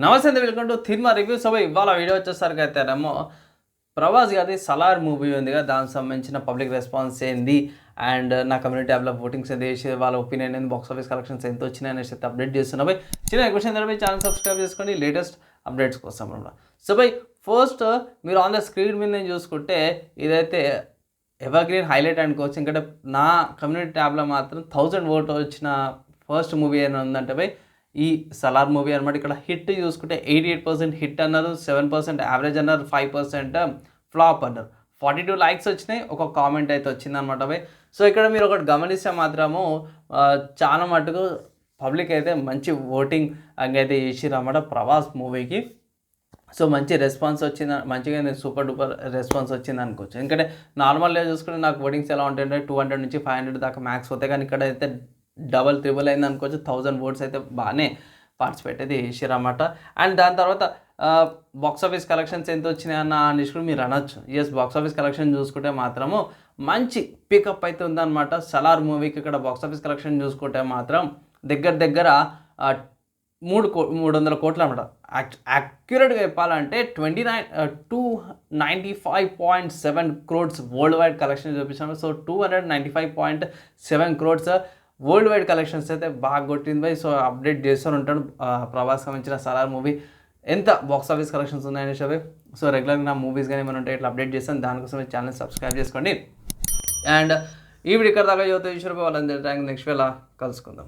నమస్తే welcome to థిర్మా review సభ. ఇవాళ video వచ్చేసరికి అయితేనేమో ప్రభాస్ గారి సలార్ మూవీ ఉంది కదా దానికి సంబంధించిన పబ్లిక్ రెస్పాన్స్ ఏంది అండ్ నా కమ్యూనిటీ యాప్లో ఓటింగ్స్ ఎంత చేసి వాళ్ళ ఒపీనియన్ ఏంది బాక్స్ ఆఫీస్ కలెక్షన్స్ ఎంత వచ్చినాయి అనేసి అయితే అప్డేట్ చేస్తున్నా. బై చిన్న క్వశ్చన్ తర్వాత ఛానల్ సబ్స్క్రైబ్ చేసుకోండి లేటెస్ట్ అప్డేట్స్ కోసం అనమాట సో బై ఫస్ట్ మీరు ఆన్ ద స్క్రీన్ మీద చూసుకుంటే ఇదైతే ఎవర్ గ్రీన్ హైలైట్ అనుకోవచ్చు ఎందుకంటే నా కమ్యూనిటీ ట్యాబ్లో మాత్రం థౌజండ్ ఓట్ వచ్చిన ఫస్ట్ మూవీ ఏమైనా ఉందంటే బై ఈ సలార్ మూవీ అనమాట ఇక్కడ హిట్ చూసుకుంటే ఎయిటీ ఎయిట్ పర్సెంట్ హిట్ అన్నారు సెవెన్ పర్సెంట్ యావరేజ్ అన్నారు ఫైవ్ పర్సెంట్ ఫ్లాప్ అన్నారు. ఫార్టీ టూ లైక్స్ వచ్చినాయి ఒక కామెంట్ అయితే వచ్చింది అనమాట సో ఇక్కడ మీరు ఒకటి గమనిస్తే మాత్రము చాలా మటుకు పబ్లిక్ అయితే మంచి ఓటింగ్ అయితే చేసిర్రు అన్నమాట ప్రభాస్ మూవీకి. సో మంచి రెస్పాన్స్ వచ్చింది మంచిగా నేను సూపర్ డూపర్ రెస్పాన్స్ వచ్చింది అనుకోవచ్చు. ఎందుకంటే నార్మల్గా చూసుకుంటే నాకు ఓటింగ్స్ ఎలా ఉంటాయంటే టూ హండ్రెడ్ నుంచి ఫైవ్ హండ్రెడ్ దాకా మ్యాక్స్ పోతాయి. కానీ ఇక్కడ అయితే డబల్ త్రిబుల్ అయింది అనుకోవచ్చు. థౌజండ్ ఓట్స్ అయితే బాగానే పార్టిసిపేట్ అయితే చేసారు అన్నమాట. అండ్ దాని తర్వాత బాక్స్ ఆఫీస్ కలెక్షన్స్ ఎంత వచ్చినాయి అన్న అనేసి కూడా మీరు అనొచ్చు. ఎస్ బాక్స్ ఆఫీస్ కలెక్షన్ చూసుకుంటే మాత్రము మంచి పికప్ అయితే ఉందన్నమాట. సలార్ మూవీకి ఇక్కడ బాక్స్ ఆఫీస్ కలెక్షన్ చూసుకుంటే మాత్రం దగ్గర దగ్గర మూడు కో మూడు వందల కోట్లు అనమాట యాక్యురేట్గా చెప్పాలంటే twenty nine two ninety five point seven crores world wide collection చూపించాము. So two hundred ninety five point seven crores world wide collections అయితే బాగా కొట్టింది బై. సో అప్డేట్ చేస్తూనే ఉంటాడు. ప్రభాస్ సంబంధించిన సలార్ మూవీ. ఎంత బాక్స్ ఆఫీస్ కలెక్షన్స్ ఉన్నాయని చెప్పి. సో రెగ్యులర్గా నా మూవీస్ కానీ ఏమైనా ఉంటే ఇట్లా అప్డేట్ చేస్తాను. దానికోసం ఛానల్ సబ్స్క్రైబ్ చేసుకోండి. అండ్ ఈ వీడియో ఇక్కడ దాకా యువత ఈశ్వర వాళ్ళందరి నెక్స్ట్ వేళ కలుసుకుందాం.